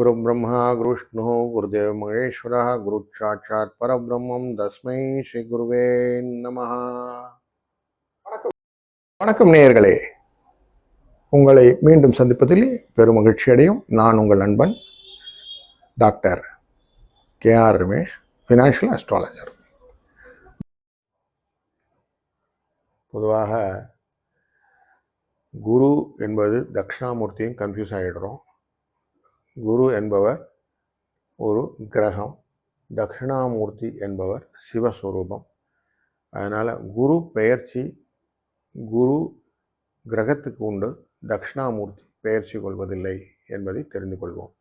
गुरु ब्रह्मा गुरुष्णु गुरुदेव महेश्वरः गुरुसाक्षात् परब्रह्मं தஸ்மை ஸ்ரீ குருவே நமஹ வணக்கம் நேயர்களே உங்களை மீண்டும் சந்திப்பதில் பெரும் மகிழ்ச்சி அடையும் நான் உங்கள் நண்பன் doctor K R Ramesh financial astrologer பொதுவாக குரு என்பது தக்ஷணாமூர்த்தியும் கன்ஃபியூஸ் ஆகிடுறோம் குரு என்பவர் ஒரு கிரகம் தக்ஷணாமூர்த்தி என்பவர் சிவஸ்வரூபம். அதனால் குரு பெயர்ச்சி குரு கிரகத்துக்கு உண்டு தக்ஷணாமூர்த்தி பெயர்ச்சி கொள்வதில்லை என்பதை தெரிந்து கொள்வோம்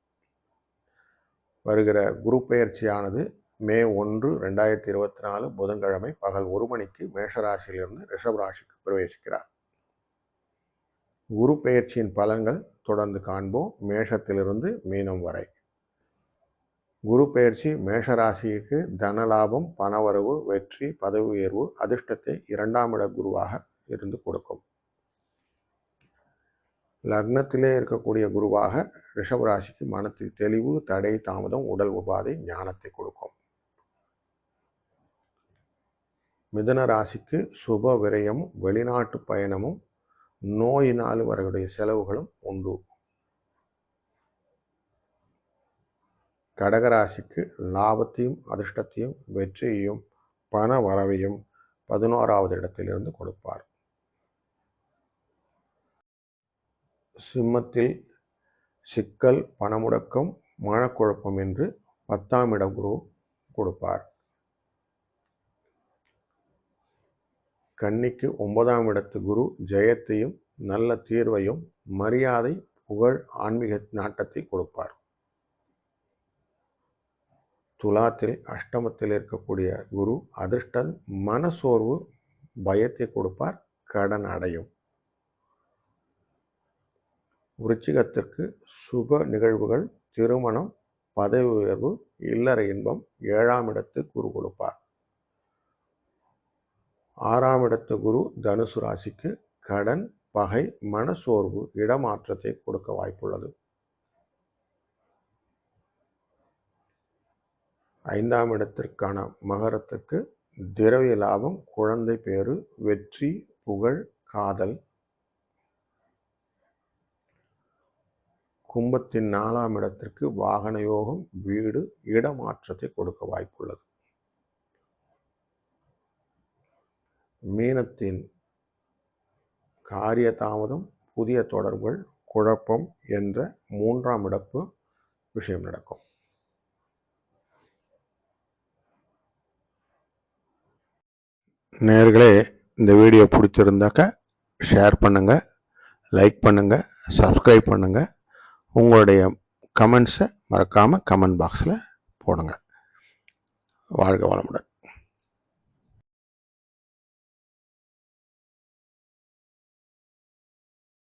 வருகிற குரு பெயர்ச்சியானது மே ஒன்று ரெண்டாயிரத்தி இருபத்தி நாலு புதன்கிழமை பகல் ஒரு மணிக்கு மேஷராசியிலிருந்து ரிஷபராசிக்கு பிரவேசிக்கிறார். குரு பெயர்ச்சியின் பலன்கள் தொடர்ந்து காண்போம். மேஷத்திலிருந்து மீனம் வரை. குரு பெயர்ச்சி மேஷராசிக்கு தனலாபம் பணவரவு வெற்றி பதவி உயர்வு அதிர்ஷ்டத்தை இரண்டாம் இட குருவாக இருந்து கொடுக்கும். லக்னத்திலே இருக்கக்கூடிய குருவாக ரிஷபராசிக்கு மனத்தில் தெளிவு தடை தாமதம் உடல் உபாதை ஞானத்தை கொடுக்கும். மிதன ராசிக்கு சுப விரயமும் வெளிநாட்டு பயணமும் நோயினால் வரக்கூடிய செலவுகளும் உண்டு. கடகராசிக்கு லாபத்தையும் அதிர்ஷ்டத்தையும் வெற்றியையும் பண வரவையும் பதினோராவது இடத்திலிருந்து கொடுப்பார். சிம்மத்தில் சிக்கல் பணமுடக்கம் மனக்குழப்பம் என்று பத்தாம் இடம் குரு கொடுப்பார். கன்னிக்கு ஒன்பதாம் இடத்து குரு ஜெயத்தையும் நல்ல தீர்வையும் மரியாதை புகழ் ஆன்மீக நாட்டத்தை கொடுப்பார். துலாத்தில் அஷ்டமத்தில் இருக்கக்கூடிய குரு அதிர்ஷ்டன் மனசோர்வு பயத்தை கொடுப்பார் கடன் அடையும். விருச்சிகத்திற்கு சுப நிகழ்வுகள் திருமணம் பதவி உயர்வு இல்லற இன்பம் ஏழாம் இடத்து குரு கொடுப்பார். ஆறாம் இடத்து குரு தனுசு ராசிக்கு கடன் பகை மனசோர்வு இடமாற்றத்தை கொடுக்க வாய்ப்புள்ளது. ஐந்தாம் இடத்திற்கான மகரத்துக்கு திரவிய லாபம் குழந்தை பேரு வெற்றி புகழ் காதல். கும்பத்தின் நாலாம் இடத்திற்கு வாகன யோகம் வீடு இடமாற்றத்தை கொடுக்க வாய்ப்புள்ளது. மீனத்தின் காரிய தாமதம் புதிய தொடர்புகள் குழப்பம் என்ற மூன்றாம் இடப்பு விஷயம் நடக்கும். நேர்களே இந்த வீடியோ பிடிச்சிருந்தாக்க ஷேர் பண்ணுங்கள் லைக் பண்ணுங்கள் சப்ஸ்கிரைப் பண்ணுங்கள் உங்களுடைய கமெண்ட்ஸை மறக்காமல் கமெண்ட் பாக்ஸில் போடுங்க. வாழ்க வளமுடன்.